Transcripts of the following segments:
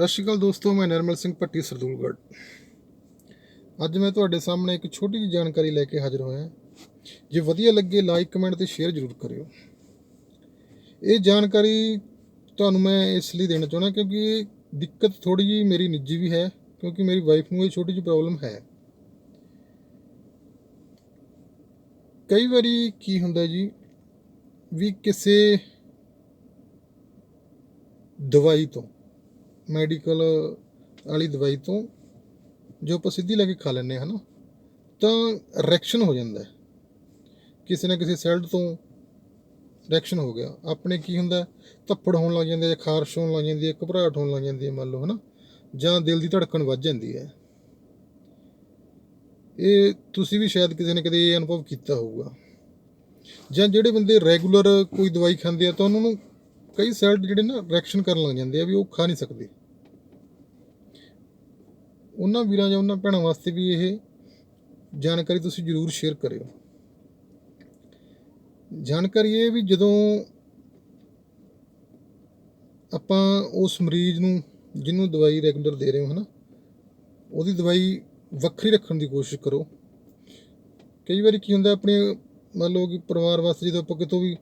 ਸਤਿ ਸ਼੍ਰੀ ਅਕਾਲ ਦੋਸਤੋ, ਮੈਂ ਨਿਰਮਲ ਸਿੰਘ ਭੱਟੀ, ਸਰਦੂਲਗੜ੍ਹ। ਅੱਜ ਮੈਂ ਤੁਹਾਡੇ ਸਾਹਮਣੇ ਇੱਕ ਛੋਟੀ ਜਿਹੀ ਜਾਣਕਾਰੀ ਲੈ ਕੇ ਹਾਜ਼ਰ ਹੋਇਆ। ਜੇ ਵਧੀਆ ਲੱਗੇ ਲਾਈਕ ਕਮੈਂਟ ਤੇ ਸ਼ੇਅਰ ਜ਼ਰੂਰ ਕਰਿਓ। ਇਹ ਜਾਣਕਾਰੀ ਤੁਹਾਨੂੰ ਮੈਂ ਇਸ ਲਈ ਦੇਣਾ ਚਾਹੁੰਦਾ ਕਿਉਂਕਿ ਇਹ ਦਿੱਕਤ ਥੋੜੀ ਜਿਹੀ ਮੇਰੀ ਨਿੱਜੀ ਵੀ ਹੈ, ਕਿਉਂਕਿ ਮੇਰੀ ਵਾਈਫ ਨੂੰ ਇਹ ਛੋਟੀ ਜਿਹੀ ਪ੍ਰੋਬਲਮ ਹੈ। ਕਈ ਵਾਰੀ ਕੀ ਹੁੰਦਾ ਜੀ, ਵੀ ਕਿਸੇ ਦਵਾਈ ਤੋਂ ਮੈਡੀਕਲ ਵਾਲੀ ਦਵਾਈ ਤੋਂ ਜੋ ਆਪਾਂ ਸਿੱਧੀ ਲੈ ਕੇ ਖਾ ਲੈਂਦੇ ਹਾਂ ਨਾ ਤਾਂ ਰਿਐਕਸ਼ਨ ਹੋ ਜਾਂਦਾ ਕਿਸੇ ਨਾ ਕਿਸੇ ਸੈੱਲ ਤੋਂ ਰਿਐਕਸ਼ਨ ਹੋ ਗਿਆ। ਆਪਣੇ ਕੀ ਹੁੰਦਾ ਧੱਫੜ ਹੋਣ ਲੱਗ ਜਾਂਦੇ ਆ ਖਾਰਸ਼ ਹੋਣ ਲੱਗ ਜਾਂਦੀ ਹੈ, ਘਬਰਾਹਟ ਹੋਣ ਲੱਗ ਜਾਂਦੀ ਹੈ ਮੰਨ ਲਓ ਹਨਾ, ਜਾਂ ਦਿਲ ਦੀ ਧੜਕਣ ਵੱਧ ਜਾਂਦੀ ਹੈ। ਇਹ ਤੁਸੀਂ ਵੀ ਸ਼ਾਇਦ ਕਿਸੇ ਨੇ ਕਦੇ ਇਹ ਅਨੁਭਵ ਕੀਤਾ ਹੋਊਗਾ। ਜਾਂ ਜਿਹੜੇ ਬੰਦੇ ਰੈਗੂਲਰ ਕੋਈ ਦਵਾਈ ਖਾਂਦੇ ਆ ਤਾਂ ਉਹਨਾਂ ਨੂੰ ਕਈ ਸੈੱਲ ਜਿਹੜੇ ਨਾ ਰੈਕਸ਼ਨ ਕਰਨ ਲੱਗ ਜਾਂਦੇ ਆ ਵੀ ਉਹ ਖਾ ਨਹੀਂ ਸਕਦੇ। ਉਹਨਾਂ ਵੀਰਾਂ ਜਾਂ ਉਹਨਾਂ ਭੈਣਾਂ ਵਾਸਤੇ ਵੀ ਇਹ ਜਾਣਕਾਰੀ ਤੁਸੀਂ ਜ਼ਰੂਰ ਸ਼ੇਅਰ ਕਰਿਓ। ਜਾਣਕਾਰੀ ਇਹ ਵੀ ਜਦੋਂ ਆਪਾਂ ਉਸ ਮਰੀਜ਼ ਨੂੰ, ਜਿਹਨੂੰ ਦਵਾਈ ਰੈਗੂਲਰ ਦੇ ਰਹੇ ਹੋ ਹਨਾ, ਉਹਦੀ ਦਵਾਈ ਵੱਖਰੀ ਰੱਖਣ ਦੀ ਕੋਸ਼ਿਸ਼ ਕਰੋ। ਕਈ ਵਾਰੀ ਕੀ ਹੁੰਦਾ, ਆਪਣੇ ਮੰਨ ਲਓ ਕਿ ਪਰਿਵਾਰ ਵਾਸਤੇ ਜਦੋਂ ਆਪਾਂ ਕਿਤੋਂ ਵੀ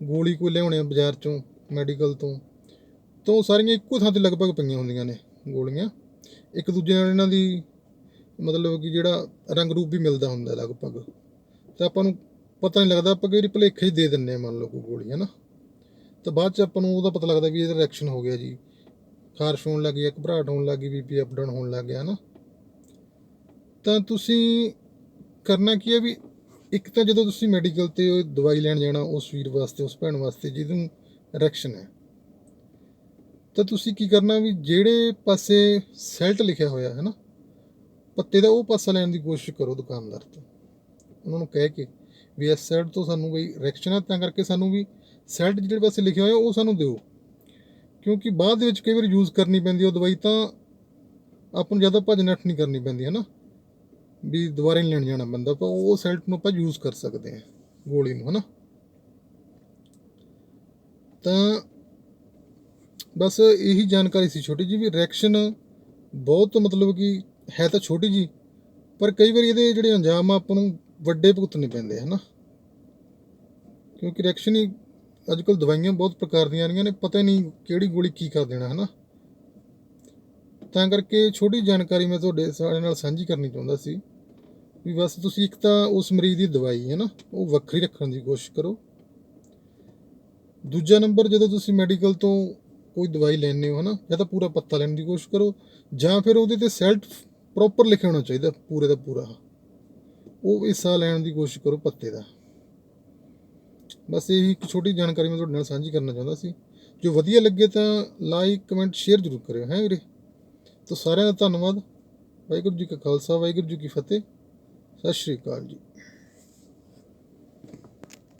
ਗੋਲੀ ਕੋਈ ਲਿਆਉਣੇ ਆ ਬਾਜ਼ਾਰ ਚੋਂ, ਮੈਡੀਕਲ ਤੋਂ, ਤਾਂ ਉਹ ਸਾਰੀਆਂ ਇੱਕੋ ਥਾਂ ਤੇ ਲਗਭਗ ਪਈਆਂ ਹੁੰਦੀਆਂ ਨੇ ਗੋਲੀਆਂ। ਇੱਕ ਦੂਜੇ ਨਾਲ ਇਹਨਾਂ ਦੀ ਮਤਲਬ ਕਿ ਜਿਹੜਾ ਰੰਗ ਰੂਪ ਵੀ ਮਿਲਦਾ ਹੁੰਦਾ ਲਗਭਗ। ਤੇ ਆਪਾਂ ਨੂੰ ਪਤਾ ਨਹੀਂ ਲੱਗਦਾ, ਆਪਾਂ ਕਈ ਵਾਰੀ ਭੁਲੇਖੇ ਹੀ ਦੇ ਦਿੰਨੇ ਆ ਮੰਨ ਲਓ ਕੋਈ ਗੋਲੀ ਹੈ ਨਾ ਤਾਂ ਬਾਅਦ ਚ ਆਪਾਂ ਨੂੰ ਉਹਦਾ ਪਤਾ ਲੱਗਦਾ ਵੀ ਇਹਦਾ ਰਿਐਕਸ਼ਨ ਹੋ ਗਿਆ ਜੀ। ਖਾਰਸ਼ ਹੋਣ ਲੱਗ ਗਈ ਘਬਰਾਹਟ ਹੋਣ ਲੱਗ ਗਈ, ਬੀਪੀ ਅਪ ਡਾਊਨ ਹੋਣ ਲੱਗ ਗਿਆ ਨਾ ਤਾਂ ਤੁਸੀਂ ਕਰਨਾ ਕੀ ਹੈ ਵੀ ਇੱਕ ਤਾਂ ਜਦੋਂ ਤੁਸੀਂ ਮੈਡੀਕਲ ਤੇ ਉਹ ਦਵਾਈ ਲੈਣ ਜਾਣਾ, ਉਸ ਵੀਰ ਵਾਸਤੇ, ਉਸ ਭੈਣ ਵਾਸਤੇ ਜਿਹਨੂੰ ਰਿਐਕਸ਼ਨ ਹੈ ਤਾਂ ਤੁਸੀਂ ਕੀ ਕਰਨਾ ਵੀ ਜਿਹੜੇ ਪਾਸੇ ਸੈਲਟ ਲਿਖਿਆ ਹੋਇਆ ਹੈ ਨਾ, ਪੱਤੇ ਦਾ ਉਹ ਪਾਸਾ ਲੈਣ ਦੀ ਕੋਸ਼ਿਸ਼ ਕਰੋ ਦੁਕਾਨਦਾਰ ਤੋਂ। ਉਹਨਾਂ ਨੂੰ ਕਹਿ ਕੇ ਵੀ ਇਸ ਸਾਈਡ ਤੋਂ ਸਾਨੂੰ ਬਈ ਰਿਐਕਸ਼ਨ ਹੈ ਤਾਂ ਕਰਕੇ ਸਾਨੂੰ ਵੀ ਸੈਲਟ ਜਿਹੜੇ ਪਾਸੇ ਲਿਖਿਆ ਹੋਇਆ, ਉਹ ਸਾਨੂੰ ਦਿਓ। ਕਿਉਂਕਿ ਬਾਅਦ ਦੇ ਵਿੱਚ ਕਈ ਵਾਰ ਯੂਜ਼ ਕਰਨੀ ਪੈਂਦੀ ਉਹ ਦਵਾਈ ਤਾਂ ਆਪਾਂ ਨੂੰ ਜ਼ਿਆਦਾ ਭੱਜ ਨੱਠ ਨਹੀਂ ਕਰਨੀ ਪੈਂਦੀ ਹੈ ਨਾ ਵੀ ਦੁਬਾਰਾ ਨਹੀਂ ਲੈਣ ਜਾਣਾ ਪੈਂਦਾ ਪਰ ਉਹ ਸੈਲਟ ਨੂੰ ਆਪਾਂ ਯੂਜ਼ ਕਰ ਸਕਦੇ ਹਾਂ ਗੋਲੀ ਨੂੰ ਹੈ ਨਾ ਤਾਂ ਬਸ ਇਹੀ ਜਾਣਕਾਰੀ ਸੀ ਛੋਟੀ ਜੀ ਵੀ ਰਿਐਕਸ਼ਨ ਬਹੁਤ ਮਤਲਬ ਕਿ ਹੈ ਤਾਂ ਛੋਟੀ ਜੀ ਪਰ ਕਈ ਵਾਰੀ ਇਹਦੇ ਜਿਹੜੇ ਅੰਜਾਮ ਆ ਆਪਾਂ ਨੂੰ ਵੱਡੇ ਭੁਗਤਣੇ ਪੈਂਦੇ, ਹਨਾ? ਕਿਉਂਕਿ ਰਿਐਕਸ਼ਨ ਹੀ ਅੱਜ ਕੱਲ ਦਵਾਈਆਂ ਬਹੁਤ ਪ੍ਰਕਾਰ ਦੀਆਂ ਆ ਰਹੀਆਂ ਨੇ, ਪਤਾ ਹੀ ਨਹੀਂ ਕਿਹੜੀ ਗੋਲੀ ਕੀ ਕਰ ਦੇਣਾ, ਹਨਾ? ਤਾਂ ਕਰਕੇ ਛੋਟੀ ਜਾਣਕਾਰੀ ਮੈਂ ਤੁਹਾਡੇ ਸਾਰੇ ਨਾਲ ਸਾਂਝੀ ਕਰਨੀ ਚਾਹੁੰਦਾ ਸੀ ਵੀ ਬਸ ਤੁਸੀਂ ਇੱਕ ਤਾਂ ਉਸ ਮਰੀਜ਼ ਦੀ ਦਵਾਈ ਹੈ ਨਾ ਉਹ ਵੱਖਰੀ ਰੱਖਣ ਦੀ ਕੋਸ਼ਿਸ਼ ਕਰੋ। ਦੂਜਾ ਨੰਬਰ ਜਦੋਂ ਤੁਸੀਂ ਮੈਡੀਕਲ ਤੋਂ ਕੋਈ ਦਵਾਈ ਲੈਣੇ ਹੋ, ਹਨਾ? ਜਾਂ ਤਾਂ ਪੂਰਾ ਪੱਤਾ ਲੈਣ ਦੀ ਕੋਸ਼ਿਸ਼ ਕਰੋ, ਜਾਂ ਫਿਰ ਉਹਦੇ ਤੇ ਸੈਲਟ ਪ੍ਰੋਪਰ ਲਿਖਿਆ ਹੋਣਾ ਚਾਹੀਦਾ, ਪੂਰੇ ਦਾ ਪੂਰਾ। ਉਹ ਹਿੱਸਾ ਲੈਣ ਦੀ ਕੋਸ਼ਿਸ਼ ਕਰੋ ਪੱਤੇ ਦਾ। ਬਸ ਇਹੀ ਇੱਕ ਛੋਟੀ ਜਾਣਕਾਰੀ ਮੈਂ ਤੁਹਾਡੇ ਨਾਲ ਸਾਂਝੀ ਕਰਨਾ ਚਾਹੁੰਦਾ ਸੀ। ਜੋ ਵਧੀਆ ਲੱਗੇ ਤਾਂ ਲਾਈਕ ਕਮੈਂਟ ਸ਼ੇਅਰ ਜ਼ਰੂਰ ਕਰਿਓ, ਹੈ ਵੀਰੇ? ਤਾਂ ਸਾਰਿਆਂ ਦਾ ਧੰਨਵਾਦ। ਵਾਹਿਗੁਰੂ ਜੀ ਕਾ ਖਾਲਸਾ, ਵਾਹਿਗੁਰੂ ਜੀ ਕੀ ਫਤਿਹ। ਸਤਿ ਸ਼੍ਰੀ ਅਕਾਲ ਜੀ।